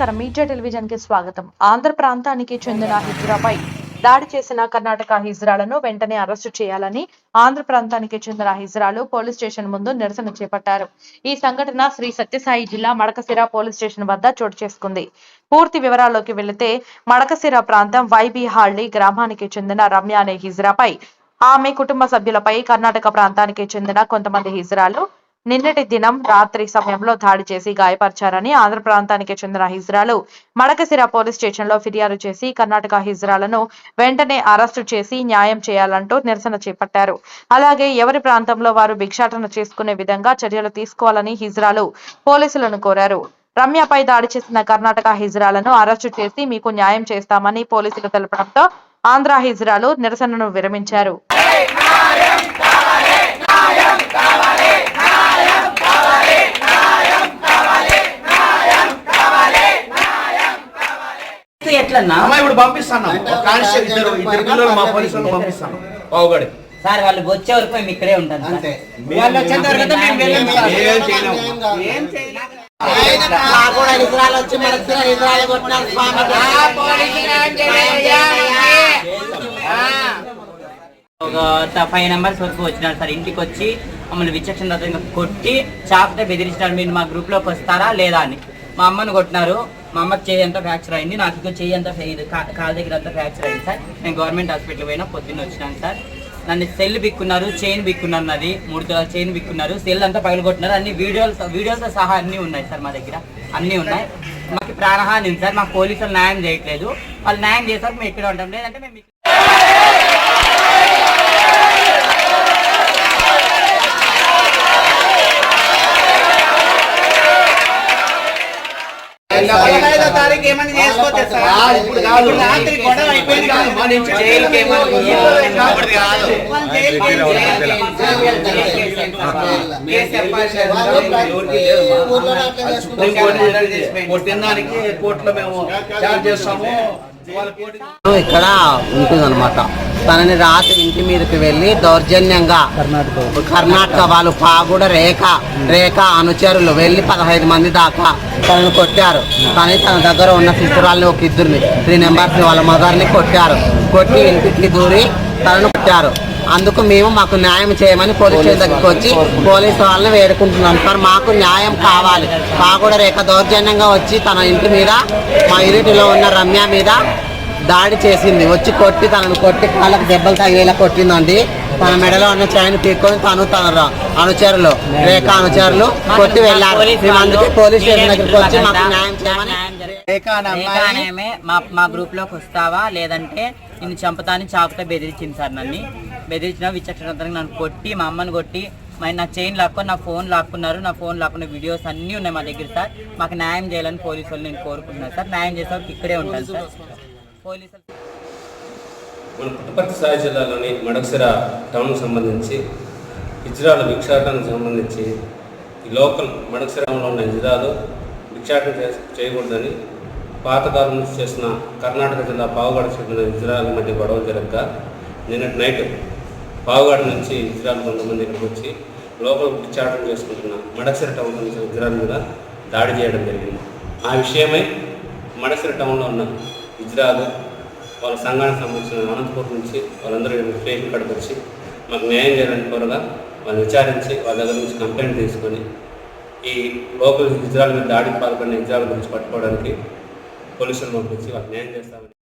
నమస్కారం. మీడియా టెలివిజన్కి స్వాగతం. ఆంధ్ర ప్రాంతానికి చెందిన హిజ్రాపై దాడి చేసిన కర్ణాటక హిజ్రాలను వెంటనే అరెస్టు చేయాలని ఆంధ్ర ప్రాంతానికి చెందిన హిజ్రాలు పోలీస్ స్టేషన్ ముందు నిరసన చేపట్టారు. ఈ సంఘటన శ్రీ సత్యసాయి జిల్లా మడకసిర పోలీస్ స్టేషన్ వద్ద చోటు చేసుకుంది. పూర్తి వివరాల్లోకి వెళితే మడకసిర ప్రాంతం వైబీ హాళ్ళీ గ్రామానికి చెందిన రమ్య అనే హిజ్రాపై ఆమె కుటుంబ సభ్యులపై కర్ణాటక ప్రాంతానికి చెందిన కొంతమంది హిజ్రాలు నిన్నటి దినం రాత్రి సమయంలో దాడి చేసి గాయపరిచారని ఆంధ్ర ప్రాంతానికి చెందిన హిజ్రాలు మడకసిర పోలీస్ స్టేషన్లో ఫిర్యాదు చేసి కర్ణాటక హిజ్రాలను వెంటనే అరెస్టు చేసి న్యాయం చేయాలంటూ నిరసన చేపట్టారు. అలాగే ఎవరి ప్రాంతంలో వారు భిక్షాటన చేసుకునే విధంగా చర్యలు తీసుకోవాలని హిజ్రాలు పోలీసులను కోరారు. రమ్యపై దాడి చేసిన కర్ణాటక హిజ్రాలను అరెస్టు చేసి మీకు న్యాయం చేస్తామని పోలీసులు తెలపడంతో ఆంధ్ర హిజ్రాలు నిరసనను విరమించారు. ఎట్లన్నా ఇప్పుడు పంపిస్తాను. ఒక కానిస్టేబుల్ ఇద్దరు ఇద్దరు పిల్లలు మా పోలీసులు పంపిస్తాను. బావుగడి సార్ వాళ్ళు వచ్చే వరకు మేము ఇక్కడే ఉంటాం. వాళ్ళు వచ్చేంత వరకు మేము కూడా ఇజ్రాయల్ వచ్చి ఇజ్రాయల్ కొట్టినారు. ఒక ఫైవ్ నెంబర్స్ వరకు వచ్చినారు సార్. ఇంటికి వచ్చి మమ్మల్ని విచక్షణ కొట్టి చాకుతో బెదిరించినారు. మీరు మా గ్రూప్లోకి వస్తారా లేదా అని. మా అమ్మని కొట్టినారు. మా అమ్మకి చేయి అంతా ఫ్రాక్చర్ అయింది. నాకు ఇంకో చేయి అంతా ఫ్రా- ఇది కా- కాలు దగ్గర అంతా ఫ్రాక్చర్ అయింది సార్. నేను గవర్నమెంట్ హాస్పిటల్ పోయినా పొద్దున్న వచ్చినాను సార్. నన్ను సెల్ బిక్కున్నారు చైన్ బిక్కున్నారు నాది. మూడు చైన్ బిక్కున్నారు. సెల్ అంతా పగలు అన్ని వీడియోలు వీడియోలతో సహా అన్నీ ఉన్నాయి సార్ మా దగ్గర. అన్నీ ఉన్నాయి. మాకు ప్రాణహాని ఉంది సార్. మాకు పోలీసులు న్యాయం చేయట్లేదు. వాళ్ళు న్యాయం చేస్తారు. మేము ఇక్కడ ఉంటాం. లేదంటే మేము తారీఖు ఏమని చేసుకోవచ్చు సార్? ఆ, ఇప్పుడు కాదు. ఇప్పుడు రాత్రి గొడవ అయిపోయింది కాదు. నుంచి జైలుకి ఏమని కాదు. కోర్టులో మేము చేస్తాము ఇక్కడ ఉంటుందన్నమాట తనని రాత్రి ఇంటి మీదకి వెళ్ళి దౌర్జన్యంగా కర్ణాటక వాళ్ళు పాగుడ రేఖ రేఖ అనుచరులు వెళ్ళి పదహైదు మంది దాకా తనను కొట్టారు. కానీ తన దగ్గర ఉన్న శిశురాల్ని ఒక ఇద్దరిని త్రీ నెంబర్స్ వాళ్ళ మదర్ని కొట్టారు. కొట్టి ఇంటికి దూరి తనను కొట్టారు. అందుకు మేము మాకు న్యాయం చేయమని పోలీస్ స్టేషన్ దగ్గరికి వచ్చి పోలీసు వాళ్ళని వేడుకుంటున్నాం. సార్ మాకు న్యాయం కావాలి. పాగుడ రేఖ దౌర్జన్యంగా వచ్చి తన ఇంటి మీద మా ఇరుటిలో ఉన్న రమ్య మీద దాడి చేసింది. వచ్చి కొట్టి తనను కొట్టి కాళ్ళకు దెబ్బలు తగిలేలా కొట్టిందండి. తన మెడలో ఉన్న చైన్ పీక్కొని తను తన అనుచరులు రేఖ అనుచరులు కొట్టి వెళ్ళారు. అందుకే పోలీస్ స్టేషన్ దగ్గరికి వచ్చి మాకు న్యాయం చేయమని మా మా గ్రూప్లోకి వస్తావా? లేదంటే నిన్ను చంపుతాని చాకుతో బెదిరించింది సార్ నన్ను. బెదిరించిన విచక్షణతరంగా నన్ను కొట్టి మా అమ్మని కొట్టి మరి నా చైన్ లాక్కొని నా ఫోన్ లాక్కున్నారు. నా ఫోన్ లాక్కున్న వీడియోస్ అన్నీ ఉన్నాయి మా దగ్గర సార్. మాకు న్యాయం చేయాలని పోలీసు వాళ్ళు నేను కోరుకుంటున్నాను సార్. న్యాయం చేసే ఇక్కడే ఉంటాను సార్. పోలీసులు. మన పుట్టపర్తి సాయి జిల్లాలోని మడక్సిర టౌన్కు సంబంధించి హిజ్రాల భిక్షాటనకు సంబంధించి ఈ లోకల్ మడక్సిరంలో ఉన్న హిజ్రాలు భిక్షాటన చే- చేయకూడదని పాతకాలం నుంచి చేసిన కర్ణాటక జిల్లా పావుగడ చెందిన హిజ్రాల మధ్య గొడవ జరగక నిన్నటి నైట్ పావుగడ నుంచి హిజ్రాలు కొంతమంది ఇక్కడికి వచ్చి లోకల్ భిక్షాటన చేసుకుంటున్న మడక్సిర టౌన్ నుంచి హిజ్రాల మీద దాడి చేయడం జరిగింది. ఆ విషయమై మడక్సిర టౌన్లో ఉన్న హిజ్రాలు వాళ్ళ సంఘానికి సంబంధించిన అనంతపూర్ నుంచి వాళ్ళందరూ ఫ్రేమ్ ఇక్కడికి వచ్చి మాకు న్యాయం చేయాలని కోరగా వాళ్ళు విచారించి వాళ్ళ దగ్గర నుంచి కంప్లైంట్ తీసుకొని ఈ లోకల్ హిజ్రాల మీద దాడికి పాల్పడిన హిజ్రాల గురించి పట్టుకోవడానికి పోలీసులు పంపించి వాళ్ళకి న్యాయం చేస్తామని